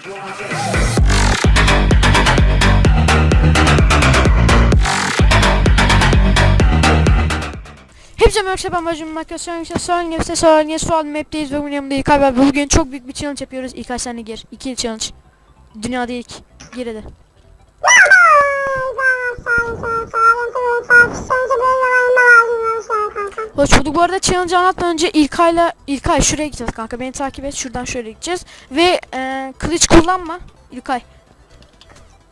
Hepsi merhaba ben Bacım Makasyon Yüksel Soğan Nefse Soğan Yes Soğan Map'teyiz ve bunun İlkay var. Bugün çok büyük bir challenge yapıyoruz. İlkay sen de gir. İki challenge. Dünyada ilk. Gir hadi. Hoş bulduk. Bu arada challenge anlatmadan önce İlkay'la İlkay şuraya gideceğiz kanka. Beni takip et. Şuradan şöyle gideceğiz. Ve e, kılıç kullanma. İlkay.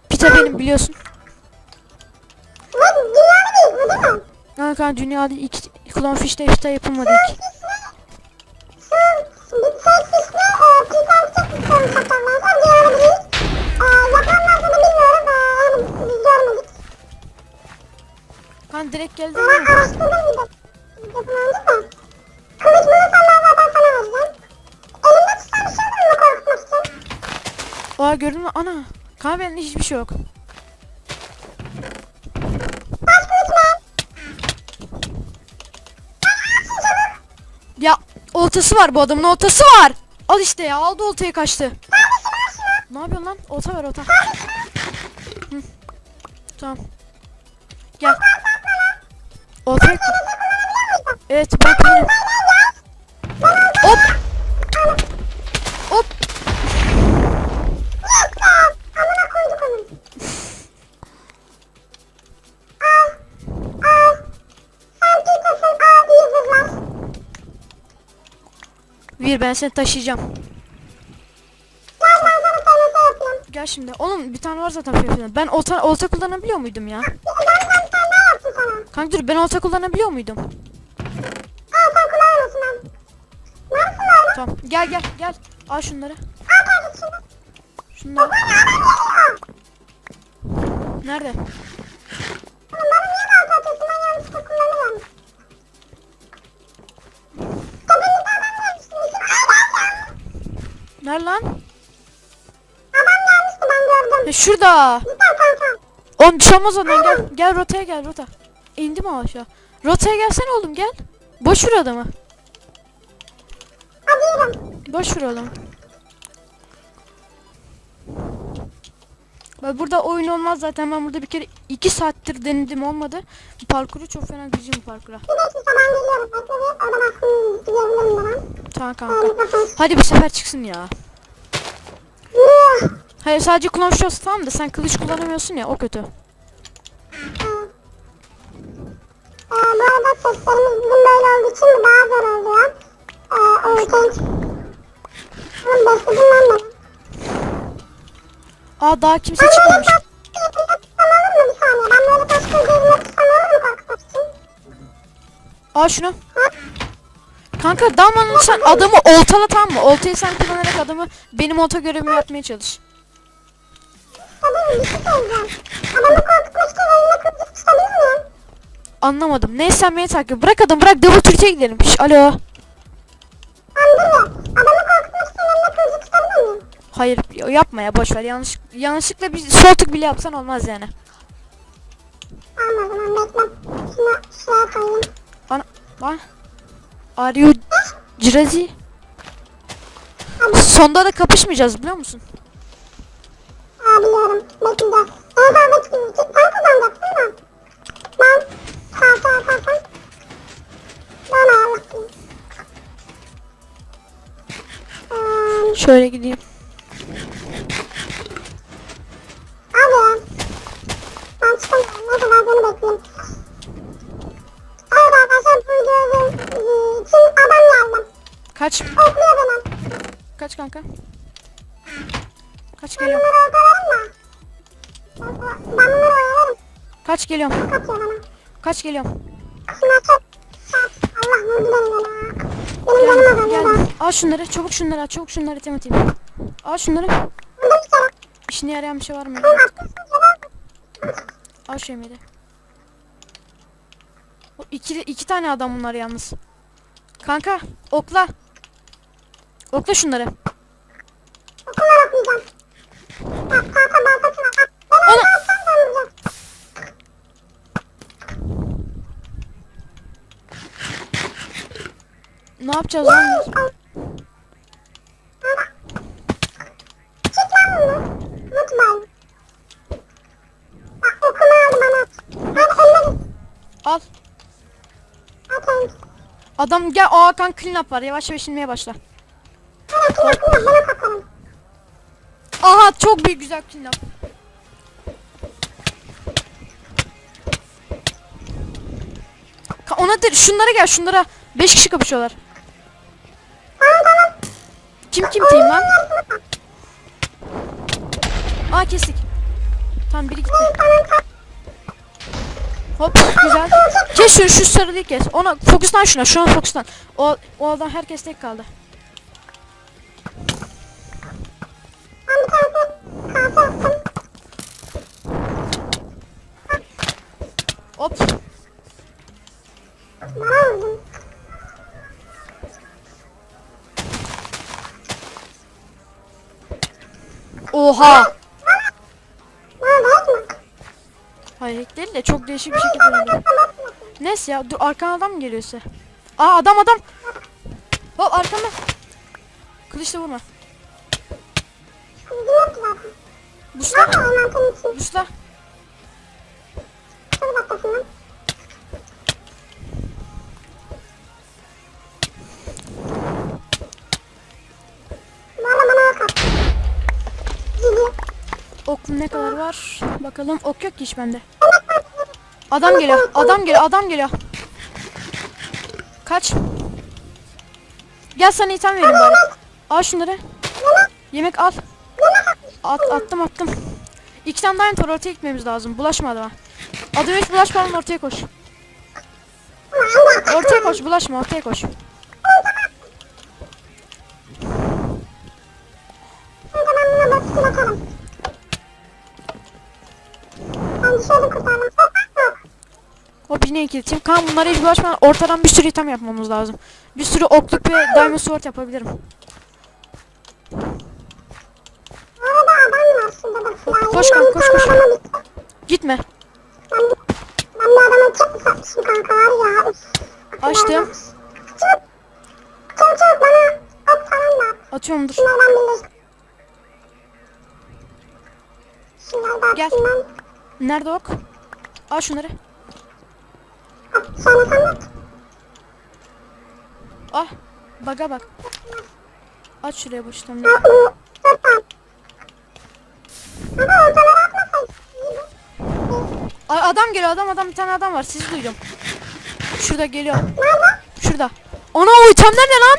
Pita benim biliyorsun. Kanka dünyada ilk Clownfish'te ifta yapılmadı ilk. Kan direkt geldi. Ama araştırdım bir de. Önce de. Kılıç bulursan ben zaten sana vereceğim. Elimde tutan bir şey var mı korkutmak için? Aa gördün mü? Ana. Kanka bende hiçbir şey yok. Taş kılıç mı? Ya oltası var bu adamın oltası var. Al işte ya aldı oltayı kaçtı. Ne yapıyorsun lan? Olta ver olta. Hı. Tamam. Gel. Al. Al. Sen Peter'sın. Al yıldızlar. Bir ben seni taşıyacağım. Gel şimdi. Oğlum bir tane var zaten fiyatında. Ben olta, olta kullanabiliyor muydum ya? Ben sana bir tane daha yaptım sana. Kanka dur ben olta kullanabiliyor muydum? Al sen kullanamıyorsun ben. Nasıl öyle? Tamam. Gel gel gel. Al şunları. Al kanka şunu. Şunları. Bana geliyor. Nerede? Bana niye balta atıyorsun? Ben yanlışlıkla kullanıyorum. Tepemizde adam gelmişti. Nerede lan? Adam gelmişti ben gördüm. Ya şurada. Git al kanka. Oğlum bir şey olmaz ondan gel. Gel rotaya gel rota. İndi mi aşağı? Rotaya gelsene oğlum gel. Boş ver adamı. Yürü. Boş ver adamı. Bak burada oyun olmaz zaten ben burada bir kere iki saattir denedim olmadı. Bu parkuru çok fena güzel bir parkura. Ben ben. Tamam kanka. mikrofon. Hadi bir sefer çıksın ya. Hayır sadece kullan şurası tamam da sen kılıç kullanamıyorsun ya o kötü. Arada seslerimiz bizim böyle olduğu için daha zor oluyor. Ee, o yüzden... Oğlum besledim ben de. Aa daha kimse çıkmamış. Taş kılıcını tutsam olur mu bir saniye? Ben böyle taş tutsam olur mu korkutmak için? Aa şunu. Kanka dalmanın sen adamı oltala tamam mı? Oltayı sen kullanarak adamı benim olta görevimi yapmaya çalış. Tabii bir şey söyleyeceğim. Adamı korkutmuşken eline kılıcı tutabilir miyim? Anlamadım. Neyse sen beni takip. Bırak adam bırak double Türkiye gidelim. Şş, alo. Eline kılıcı tutabilir miyim? Hayır yapma ya boş ver. Yanlış yanlışlıkla bir sol tık bile yapsan olmaz yani. Tamam o zaman bekle. Şunu şuraya koyayım. Bana bana Are you crazy? Sonda da kapışmayacağız biliyor musun? Aa biliyorum. Bekle. Şöyle gideyim. abi. Ben çıkamıyorum. Ne kadar beni bekleyeyim. Evet arkadaşlar bu videoyu e, için adam geldi. Kaç Okluyor beni. kaç kanka? Kaç Ben geliyorum? bunları okalarım da. Ben bunları oyalarım. Kaç geliyorum? Kapıyor bana. Kaç geliyorum? Şuna çok. Allah vurdu beni ya. Benim canım Gel, azalıyor da. gel. Al şunları çabuk şunları al çabuk şunları item atayım. Al şunları. Burada bir kere. İşine yarayan bir şey var mı? Ben attım sonra. Al şu yemeği de. O iki, iki tane adam bunlar yalnız. Kanka okla. Okla şunları. yapacağız lan? Al. Adam gel o Hakan clean up var. Yavaş yavaş inmeye başla. Aha çok büyük güzel clean up. Ona şunlara gel şunlara. 5 kişi kapışıyorlar. Kim kim team lan? Aa kestik. Tamam biri gitti. Hop güzel. Kes şunu şu sarılıyı kes. Ona fokuslan şuna. Şuna fokuslan. O, o adam herkes tek kaldı. Oha. Hayır hack değil de çok değişik bir şekilde öldü. Neyse ya dur arkadan adam mı geliyor size? Aa adam adam. Hop arkanda. Kılıçla vurma. Busla. İçin? Busla. Ne kadar var? Bakalım ok yok ki hiç bende. Adam geliyor. Adam geliyor. Adam geliyor. Kaç. Gel sana item vereyim bari. Al şunları. Yemek al. At, attım attım. İki tane daha var ortaya gitmemiz lazım. Bulaşma adama. Adama hiç bulaşmadan ortaya koş. Ortaya koş bulaşma ortaya koş. İtem. Kan bunlara hiç bulaşmadan ortadan bir sürü item yapmamız lazım. Bir sürü okluk ve diamond sword yapabilirim. Bu arada adam var şurada bak. Koş kanka, koş, koş. Gitme. Ben, ben bir adama çok satmışım kanka var ya. Açtım. Çabuk. Çabuk çabuk bana ok falan da at. Atıyorum dur. Şunlardan birleştir. Şunları da Gel. Nerede ok? Al şunları. Al, Sonra sen at. Ah. Baga bak. Aç şuraya. Ay, adam geliyor adam adam bir tane adam var sizi duydum. Şurada geliyor. Şurada. Ana o itemler ne lan?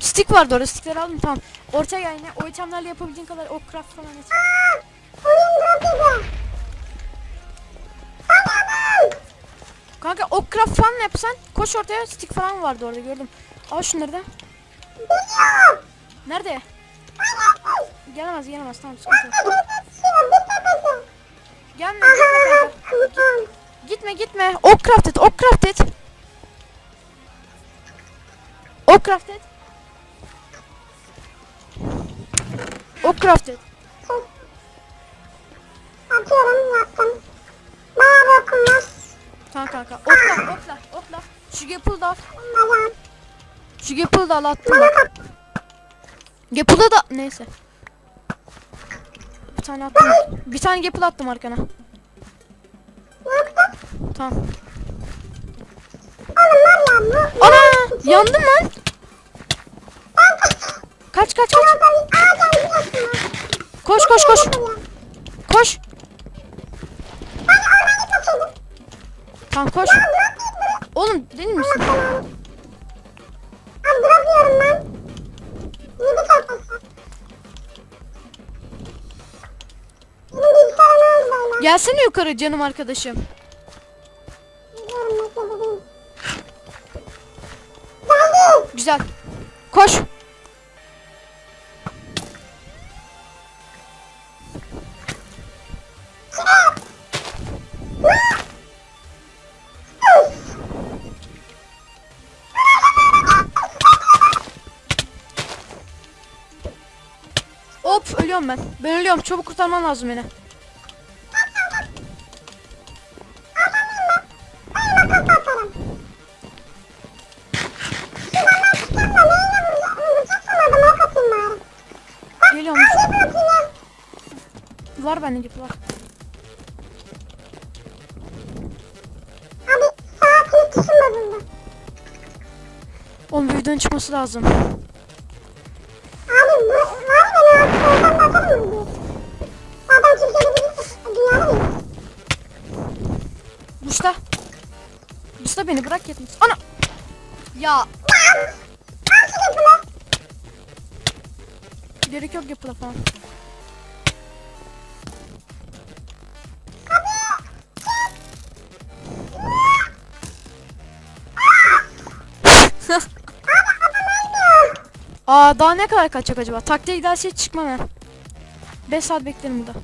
Stick vardı orada stickleri aldım tamam. Ortaya yine o itemlerle yapabildiğin kadar o craft falan et. Aa, Kanka o craft falan yapsan koş ortaya stick falan vardı orada gördüm. Al şunları da. Nerede? Gelemez gelemez tamam sıkıntı yok. Gelme gitme kanka. Gitme gitme. Ok craft et ok craft et. Ok craft et. Ok craft et. Şu Gapple da al. Şu Gapple da al attım bak. Gapple'da da neyse. Bir tane attım. Bir tane Gapple attım arkana. Tamam. Ana! Yandım lan. Kaç kaç kaç. Koş koş koş. Koş. Tamam koş. Oğlum değil misin? Abi drop yiyorum ben. Yedi çarpması. Benim bilgisayara ne oldu böyle? Gelsene yukarı canım arkadaşım. Gidiyorum bekle bebeğim. Güzel. Koş. ölüyorum ben. Ben ölüyorum. Çabuk kurtarman lazım beni. Geliyorum. Var bende dip var. Abi saat hiç çıkmadın mı? Oğlum evden çıkması lazım. Musta beni bırak yetmiş. Ana. Ya. Gerek yok yapıla falan. Aa daha ne kadar kaçacak acaba? Taktiğe giderse hiç çıkmam ben. 5 saat beklerim burada.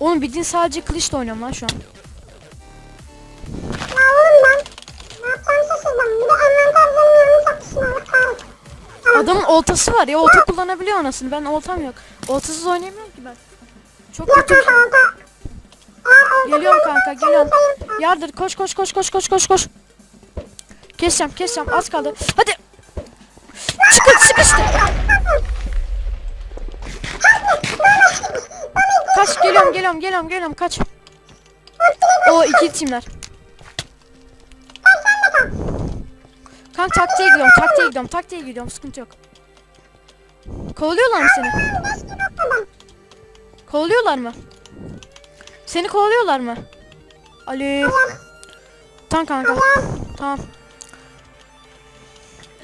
Oğlum bildiğin sadece kılıçla oynuyorum lan şu an. Ya oğlum ben ne yapacağımı şaşırdım. Bir de envanterlerini yanlış yapmışım. Allah kahretsin. Adamın oltası var ya olta kullanabiliyor anasını. Ben oltam yok. Oltasız oynayamıyorum ki ben. Çok Yok kötü. kanka orada. Eğer orada Geliyorum kanka geliyorum. sayın- Yardır koş koş koş koş koş koş koş. Keseceğim keseceğim az kaldı. Hadi. Çıkın sıkıştı. Kaç geliyorum geliyorum geliyorum geliyorum kaç. O iki timler. Kanka taktiğe gidiyorum taktiğe gidiyorum taktiğe gidiyorum sıkıntı yok. Kovalıyorlar mı seni? Kovalıyorlar mı? Seni kovalıyorlar mı? Ali. Tamam kanka. Tamam.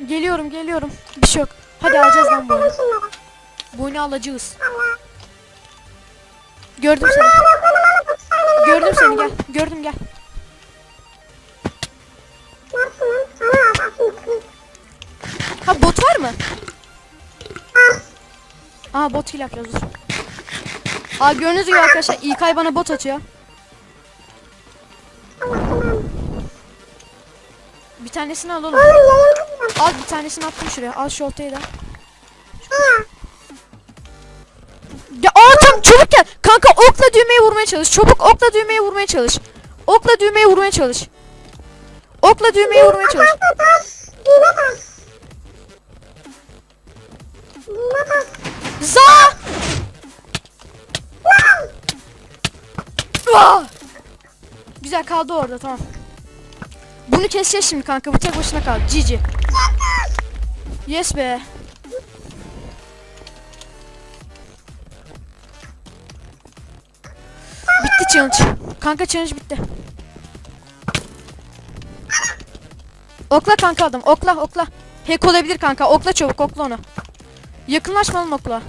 Geliyorum geliyorum. Bir şey yok. Hadi alacağız lan bu oyunu. Şunları. Bu oyunu alacağız. Allah. Gördüm seni. Gördüm seni gel. Gördüm gel. Ha bot var mı? Aa bot kill yapacağız dur. Aa gördüğünüz gibi arkadaşlar İlkay bana bot atıyor. Bir tanesini al oğlum. Al bir tanesini attım şuraya. Al şu oltayı da. Gel. Kanka okla düğmeye vurmaya çalış. Çabuk okla düğmeye vurmaya çalış. Okla düğmeye vurmaya çalış. Okla düğmeye vurmaya çalış. Düğme taş. Za! Güzel kaldı orada tamam. Bunu keseceğiz şimdi kanka. Bu tek başına kaldı. GG. Yes be. Challenge. Kanka challenge bitti. Okla kanka adam. Okla okla. Hack olabilir kanka. Okla çabuk okla onu. Yakınlaşma oğlum okla.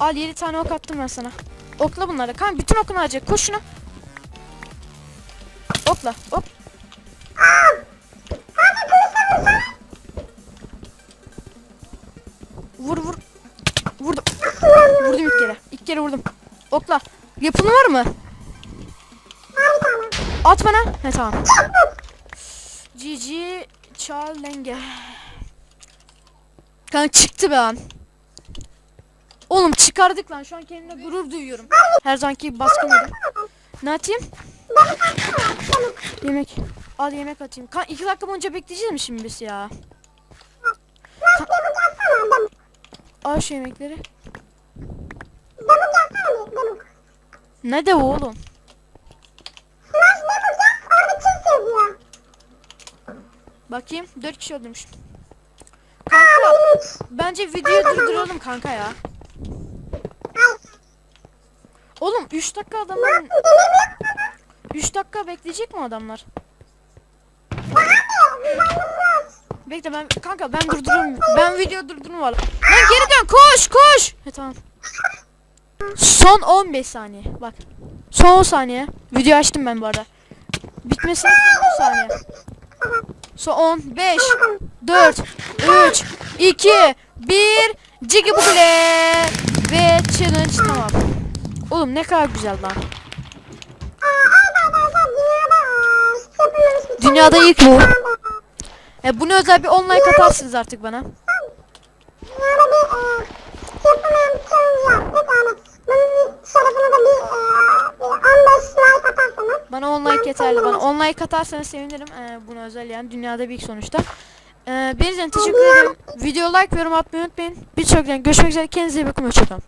Al 7 tane ok attım ben sana. Okla bunları. Kan bütün okunu harcayacak. Koş şuna. Okla. Ok. Yapın var mı? Var bir tane. At bana. He tamam. GG Charlenge. Kanka çıktı be an. Oğlum çıkardık lan. Şu an kendime gurur duyuyorum. Her zamanki baskın yedim. Ne atayım? Yemek. Al yemek atayım. Kan iki dakika boyunca bekleyeceğiz mi şimdi biz ya? Al şu yemekleri. Ne de oğlum? Slash demuk yap orada çift yazıyor. Bakayım. 4 kişi öldürmüş. Aa Kanka benim üç. bence videoyu durduralım kanka ya. Hayır. Oğlum 3 dakika adamlar Nasıl deneyim yok mu? 3 dakika bekleyecek mi adamlar? Bekle ben kanka ben durdururum. Ben video durdururum valla. Lan geri dön koş koş. He tamam. Son 15 saniye. Bak. Son 10 saniye. Video açtım ben bu arada. Bitmesine son 10 saniye. Son 10 5 4 3 2 1 Cigi bugule ve challenge tamam. Oğlum ne kadar güzel lan. Dünyada ilk bu. E bunu özel bir online atarsınız artık bana. Dünyada bir e, yapılmayan bir challenge yaptık. Yani bunun şerefine de bir, e, bir 15 like atarsanız. Bana online yeterli. Bana online katarsanız sevinirim. Ee, bunu özel yani dünyada bir ilk sonuçta. Ee, Beni izleyen teşekkür ederim. Video like ve yorum atmayı unutmayın. Bir sonraki görüşmek üzere. Kendinize iyi bakın. Hoşçakalın.